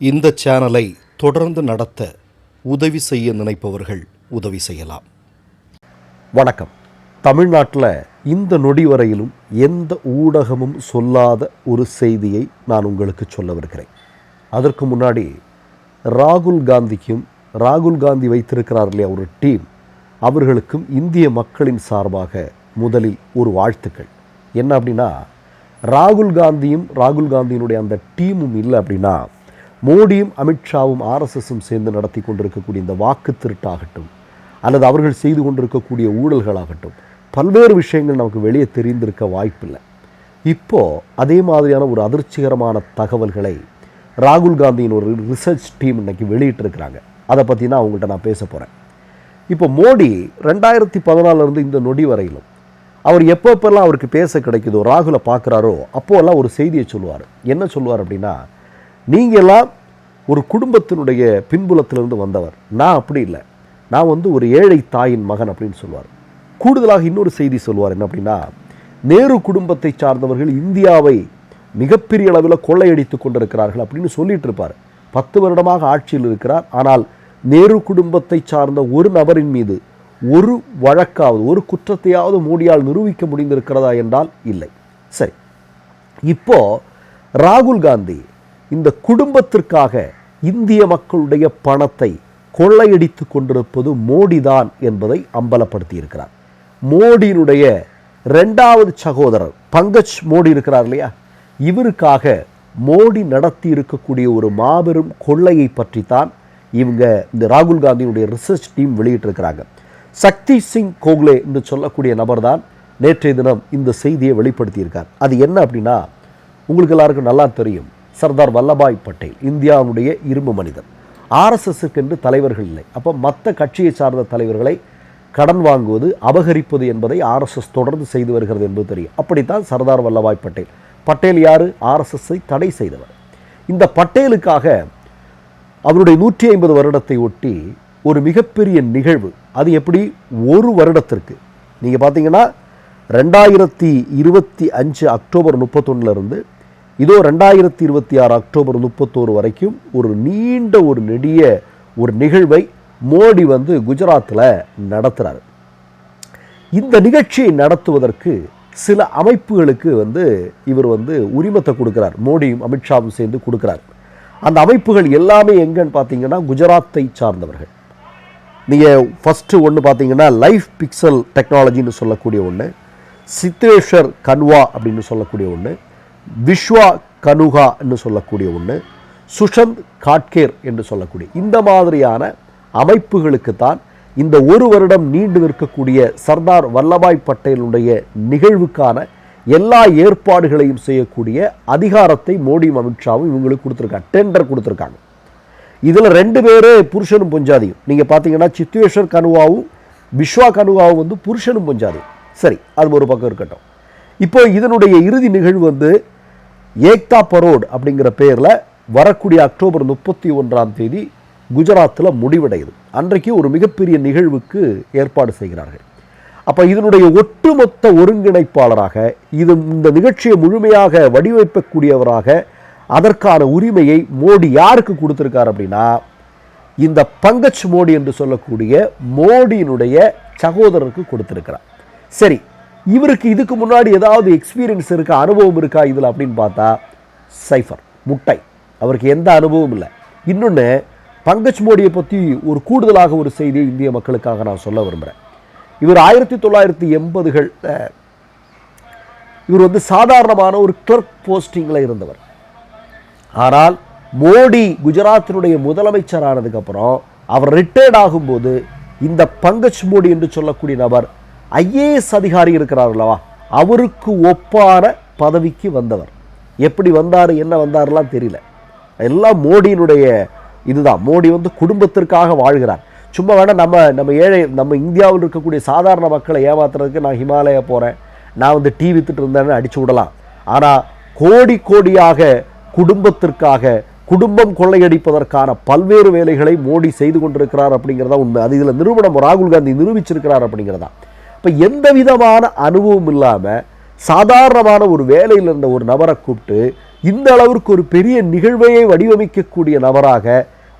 இந்த சேனலை தொடர்ந்து நடத்த உதவி செய்ய நினைப்பவர்கள் உதவி செய்யலாம். வணக்கம். தமிழ்நாட்டில் இந்த நொடி வரையிலும் எந்த ஊடகமும் சொல்லாத ஒரு செய்தியை நான் உங்களுக்கு சொல்லவிருக்கிறேன். அதற்கு முன்னாடி ராகுல் காந்திக்கும் ராகுல் காந்தி வைத்திருக்கிறார் இல்லையா ஒரு டீம் அவர்களுக்கும் இந்திய மக்களின் சார்பாக முதலில் ஒரு வாழ்த்துக்கள். என்ன அப்படின்னா ராகுல் காந்தியும் ராகுல் காந்தியினுடைய அந்த டீமும் இல்லை அப்படின்னா மோடியும் அமித்ஷாவும் ஆர்எஸ்எஸும் சேர்ந்து நடத்தி கொண்டிருக்கக்கூடிய இந்த வாக்கு திருட்டாகட்டும் அல்லது அவர்கள் செய்து கொண்டிருக்கக்கூடிய ஊழல்களாகட்டும் பல்வேறு விஷயங்கள் நமக்கு வெளியே தெரிந்திருக்க வாய்ப்பில்லை. இப்போ அதே மாதிரியான ஒரு அதிர்ச்சிகரமான தகவல்களை ராகுல் காந்தியின் ஒரு ரிசர்ச் டீம் இன்னைக்கு வெளியிட்டிருக்கிறாங்க. அதை பற்றி நான் அவங்கள்ட்ட நான் பேச போகிறேன் இப்போ மோடி ரெண்டாயிரத்தி பதினாலிருந்து இந்த நொடி வரையிலும் அவர் எப்போ எப்பெல்லாம் அவருக்கு பேச கிடைக்குதோ ராகுலை பார்க்குறாரோ அப்போல்லாம் ஒரு செய்தியை சொல்லுவார். என்ன சொல்லுவார் அப்படின்னா நீங்க எல்லாம் ஒரு குடும்பத்தினுடைய பின்புலத்திலிருந்து வந்தவர். நான் அப்படி இல்லை. நான் வந்து ஒரு ஏழை தாயின் மகன் அப்படின்னு சொல்லுவார். கூடுதலாக இன்னொரு செய்தி சொல்லுவார் என்ன அப்படின்னா நேரு குடும்பத்தை சார்ந்தவர்கள் இந்தியாவை மிகப்பெரிய அளவில் கொள்ளையடித்து கொண்டிருக்கிறார்கள் அப்படின்னு சொல்லிட்டு இருப்பார். பத்து வருடமாக ஆட்சியில் இருக்கிறார். ஆனால் நேரு குடும்பத்தை சார்ந்த ஒரு நபரின் மீது ஒரு வழக்காவது ஒரு குற்றத்தையாவது மோடியால் நிரூபிக்க முடிந்திருக்கிறதா என்றால் இல்லை. சரி. இப்போ ராகுல் காந்தி இந்த குடும்பத்திற்காக இந்திய மக்களுடைய பணத்தை கொள்ளையடித்து கொண்டிருப்பது மோடிதான் என்பதை அம்பலப்படுத்தியிருக்கிறார். மோடியினுடைய ரெண்டாவது சகோதரர் பங்கஜ் மோடி இருக்கிறார் இல்லையா? இவருக்காக மோடி நடத்தி இருக்கக்கூடிய ஒரு மாபெரும் கொள்ளையை பற்றித்தான் இவங்க இந்த ராகுல் காந்தியினுடைய ரிசர்ச் டீம் வெளியிட்டிருக்கிறாங்க. சக்தி சிங் கோக்லே என்று சொல்லக்கூடிய நபர்தான் நேற்றைய தினம் இந்த செய்தியை வெளிப்படுத்தியிருக்கார். அது என்ன அப்படின்னா உங்களுக்கு எல்லாருக்கும் நல்லா தெரியும். சர்தார் வல்லபாய் பட்டேல் இந்தியாவுடைய இரும்பு மனிதன் ஆர்எஸ்எஸ்க்கு என்று தலைவர்கள் இல்லை. அப்போ மற்ற கட்சியை சார்ந்த தலைவர்களை கடன் வாங்குவது அபகரிப்பது என்பதை ஆர்எஸ்எஸ் தொடர்ந்து செய்து வருகிறது என்பது தெரியும். அப்படித்தான் சர்தார் வல்லபாய் பட்டேல். பட்டேல் யார்? ஆர்எஸ்எஸ்ஸை தடை செய்தவர். இந்த பட்டேலுக்காக அவருடைய நூற்றி ஐம்பது வருடத்தை ஒட்டி ஒரு மிகப்பெரிய நிகழ்வு. அது எப்படி? ஒரு வருடத்திற்கு. நீங்கள் பார்த்தீங்கன்னா ரெண்டாயிரத்தி இருபத்தி அஞ்சு அக்டோபர் முப்பத்தொன்னுலேருந்து இதோ ரெண்டாயிரத்தி இருபத்தி ஆறு அக்டோபர் முப்பத்தோரு வரைக்கும் ஒரு நீண்ட ஒரு நெடிய ஒரு நிகழ்வை மோடி வந்து குஜராத்தில் நடத்துகிறார் இந்த நிகழ்ச்சியை நடத்துவதற்கு சில அமைப்புகளுக்கு வந்து இவர் வந்து உரிமத்தை கொடுக்குறார். மோடியும் அமித்ஷாவும் சேர்ந்து கொடுக்குறார். அந்த அமைப்புகள் எல்லாமே எங்கன்னு பார்த்தீங்கன்னா குஜராத்தை சார்ந்தவர்கள். நீங்கள் ஃபஸ்ட்டு ஒன்று பார்த்தீங்கன்னா லைஃப் பிக்சல் டெக்னாலஜின்னு சொல்லக்கூடிய ஒன்று சித்தேஸ்வர் கன்வா அப்படின்னு சொல்லக்கூடிய ஒன்று விஸ்வா கனுகான்னு சொல்லக்கூடிய ஒன்று சுஷந்த் காட்கேர் என்று சொல்லக்கூடிய இந்த மாதிரியான அமைப்புகளுக்கு தான் இந்த ஒரு வருடம் நீண்டு நிற்கக்கூடிய சர்தார் வல்லபாய் பட்டேலுடைய நிகழ்வுக்கான எல்லா ஏற்பாடுகளையும் செய்யக்கூடிய அதிகாரத்தை மோடியும் அமித்ஷாவும் இவங்களுக்கு கொடுத்துருக்காங்க டெண்டர் கொடுத்துருக்காங்க. இதில் ரெண்டு பேரே புருஷனும் பொஞ்சாதியும். நீங்கள் பார்த்தீங்கன்னா சித்துவேஸ்வர் கனுவாவும் விஸ்வா கனுவாவும் வந்து புருஷனும் பொஞ்சாதியும். சரி அது ஒரு பக்கம் இருக்கட்டும். இப்போ இதனுடைய இறுதி நிகழ்வு வந்து ஏக்தா பரோட் அப்படிங்கிற பேரில் வரக்கூடிய அக்டோபர் முப்பத்தி ஒன்றாம் தேதி குஜராத்தில் முடிவடையுது. அன்றைக்கு ஒரு மிகப்பெரிய நிகழ்வுக்கு ஏற்பாடு செய்கிறார்கள். அப்போ இதனுடைய ஒட்டுமொத்த ஒருங்கிணைப்பாளராக இது இந்த நிகழ்ச்சியை முழுமையாக வடிவமைக்கக்கூடியவராக அதற்கான உரிமையை மோடி யாருக்கு கொடுத்துருக்கார் அப்படின்னா இந்த பங்கஜ் மோடி என்று சொல்லக்கூடிய மோடியினுடைய சகோதரருக்கு கொடுத்துருக்கிறார். சரி இவருக்கு இதுக்கு முன்னாடி ஏதாவது எக்ஸ்பீரியன்ஸ் இருக்கா அனுபவம் இருக்கா இதில் அப்படின்னு பார்த்தா சைஃபர் முட்டை. அவருக்கு எந்த அனுபவம் இல்லை. இன்னொன்று பங்கஜ் மோடியை பற்றி ஒரு கூடுதலாக ஒரு செய்தியை இந்திய மக்களுக்காக நான் சொல்ல விரும்புகிறேன் இவர் ஆயிரத்தி தொள்ளாயிரத்தி எண்பதுகள் இவர் வந்து சாதாரணமான ஒரு கிளர்க் போஸ்டிங்கில் இருந்தவர். ஆனால் மோடி குஜராத்தினுடைய முதலமைச்சர் ஆனதுக்கப்புறம் அவர் ரிட்டையர்ட் ஆகும்போது இந்த பங்கஜ் மோடி என்று சொல்லக்கூடிய நபர் ஐஏஎஸ் அதிகாரி இருக்கிறார் அல்லவா? அவருக்கு ஒப்பான பதவிக்கு வந்தவர். எப்படி வந்தார் என்ன வந்தார்லாம் தெரியல. எல்லாம் மோடியினுடைய இதுதான். மோடி வந்து குடும்பத்திற்காக வாழ்கிறார். சும்மா வேணால் நம்ம நம்ம ஏழை நம்ம இந்தியாவில் இருக்கக்கூடிய சாதாரண மக்களை ஏமாத்துறதுக்கு நான் ஹிமாலயா போகிறேன் நான் வந்து டீ வித்துட்டு இருந்தேன்னு அடிச்சு விடலாம். ஆனால் கோடி கோடியாக குடும்பத்திற்காக குடும்பம் கொள்ளையடிப்பதற்கான பல்வேறு வேலைகளை மோடி செய்து கொண்டிருக்கிறார் அப்படிங்கிறதா உண்மை. அது இதில் நிறுவனம் ராகுல் காந்தி நிரூபிச்சிருக்கிறார் அப்படிங்கிறதா. இப்போ எந்த விதமான அனுபவம் இல்லாமல் சாதாரணமான ஒரு வேலையில் இருந்த ஒரு நபரை கூப்பிட்டு இந்த அளவிற்கு ஒரு பெரிய நிகழ்வையை வடிவமைக்கக்கூடிய நபராக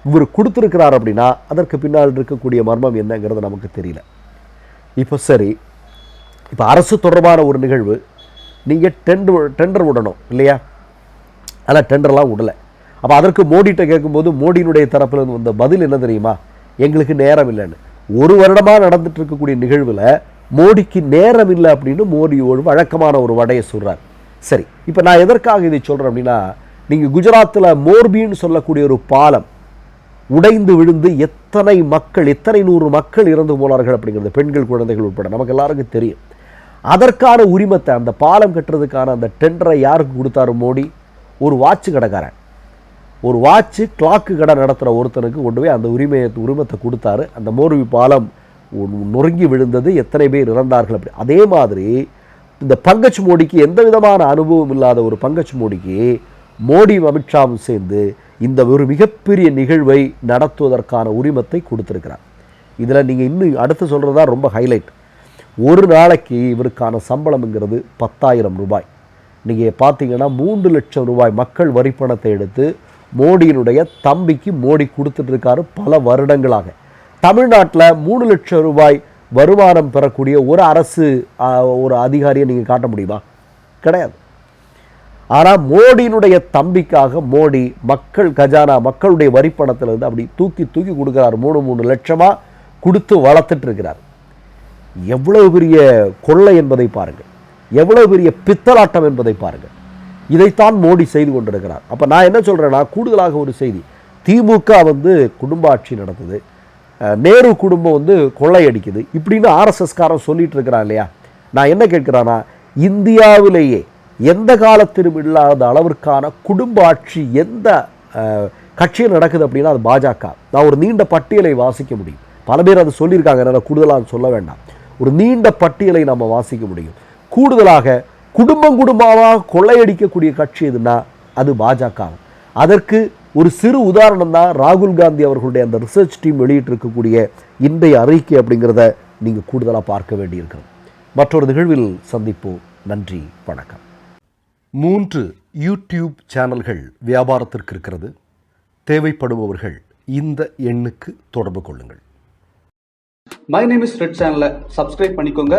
இவர் கொடுத்துருக்கிறார் அப்படின்னா அதற்கு பின்னால் இருக்கக்கூடிய மர்மம் என்னங்கிறது நமக்கு தெரியல. இப்போ சரி இப்போ அரசு தொடர்பான ஒரு நிகழ்வு நீங்கள் டெண்டர் டெண்டர் விடணும் இல்லையா? ஆனால் டெண்டர்லாம் விடலை அப்போ அதற்கு மோடிகிட்ட கேட்கும்போது மோடியினுடைய தரப்பில் வந்த பதில் என்ன தெரியுமா? எங்களுக்கு நேரம் இல்லைன்னு. ஒரு வருடமாக நடந்துட்டு இருக்கக்கூடிய நிகழ்வில் மோடிக்கு நேரம் இல்லை அப்படின்னு மோடி ஒரு வழக்கமான ஒரு வடையை சொல்கிறார் சரி இப்போ நான் எதற்காக இதை சொல்கிறேன் அப்படின்னா நீங்கள் குஜராத்தில் மோர்பின்னு சொல்லக்கூடிய ஒரு பாலம் உடைந்து விழுந்து எத்தனை மக்கள் எத்தனை நூறு மக்கள் இறந்து போனார்கள் அப்படிங்கிறது பெண்கள் குழந்தைகள் உட்பட நமக்கு எல்லாருக்கும் தெரியும். அதற்கான உரிமத்தை அந்த பாலம் கட்டுறதுக்கான அந்த டெண்டரை யாருக்கு கொடுத்தாரு மோடி? ஒரு வாட்சு கடைக்காரன். ஒரு வாட்சு கிளாக்கு கடை நடத்துகிற ஒருத்தனுக்கு கொண்டு போய் அந்த உரிமையை உரிமத்தை கொடுத்தாரு. அந்த மோர்வி பாலம் நொறுங்கி விழுந்தது எத்தனை பேர் இறந்தார்கள் அப்படி. அதே மாதிரி இந்த பங்கஜ் மோடிக்கு எந்த விதமான அனுபவம் இல்லாத ஒரு பங்கஜ் மோடிக்கு மோடி அமித்ஷாவும் சேர்ந்து இந்த ஒரு மிகப்பெரிய நிகழ்வை நடத்துவதற்கான உரிமத்தை கொடுத்துருக்கிறார். இதில் நீங்கள் இன்னும் அடுத்து சொல்கிறது தான் ரொம்ப ஹைலைட் ஒரு நாளைக்கு இவருக்கான சம்பளம்ங்கிறது பத்தாயிரம் ரூபாய். நீங்கள் பார்த்தீங்கன்னா மூன்று லட்சம் ரூபாய் மக்கள் வரிப்பணத்தை எடுத்து மோடியினுடைய தம்பிக்கு மோடி கொடுத்துட்ருக்காரு பல வருடங்களாக. தமிழ்நாட்டில் மூணு லட்சம் ரூபாய் வருமானம் பெறக்கூடிய ஒரு அரசு ஒரு அதிகாரியை நீங்கள் காட்ட முடியுமா? கிடையாது. ஆனால் மோடியினுடைய தம்பிக்காக மோடி மக்கள் கஜானா மக்களுடைய வரிப்பணத்திலிருந்து அப்படி தூக்கி தூக்கி கொடுக்குறாரு. மூணு மூணு லட்சமாக கொடுத்து வளர்த்துட்டு இருக்கிறார். எவ்வளவு பெரிய கொள்ளை என்பதை பாருங்கள். எவ்வளவு பெரிய பித்தலாட்டம் என்பதை பாருங்கள். இதைத்தான் மோடி செய்து கொண்டிருக்கிறார். அப்போ நான் என்ன சொல்கிறேன்னா கூடுதலாக ஒரு செய்தி. திமுக வந்து குடும்ப ஆட்சி நடத்துது. நேரு குடும்பம் வந்து கொள்ளையடிக்குது. இப்படின்னு ஆர்எஸ்எஸ்காரன் சொல்லிட்டு இருக்கிறான் இல்லையா? நான் என்ன கேட்குறான்னா இந்தியாவிலேயே எந்த காலத்திலும் இல்லாத அளவிற்கான குடும்ப ஆட்சி எந்த கட்சியில் நடக்குது அப்படின்னா அது பாஜக. நான் ஒரு நீண்ட பட்டியலை வாசிக்க முடியும். பல பேர் அதை சொல்லியிருக்காங்க என்னால் கூடுதலாக சொல்ல வேண்டாம். ஒரு நீண்ட பட்டியலை நம்ம வாசிக்க முடியும். கூடுதலாக குடும்பம் குடும்பமாக கொள்ளையடிக்கக்கூடிய கட்சி எதுனா அது பாஜக. அதற்கு ஒரு சிறு உதாரணம் தான் ராகுல் காந்தி அவர்களுடைய அந்த ரிசர்ச் டீம் வெளியிட்டிருக்கக்கூடிய இன்றைய அறிக்கை அப்படிங்கிறத நீங்கள் கூடுதலாக பார்க்க வேண்டியிருக்கிறது. மற்றொரு நிகழ்வில் சந்திப்போம். நன்றி வணக்கம். மூன்று யூடியூப் சேனல்கள் வியாபாரத்திற்கு இருக்கிறது. தேவைப்படுபவர்கள் இந்த எண்ணுக்கு தொடர்பு கொள்ளுங்கள். மை நேம் இஸ் ரெட் சேனலை சப்ஸ்கிரைப் பண்ணிக்கோங்க.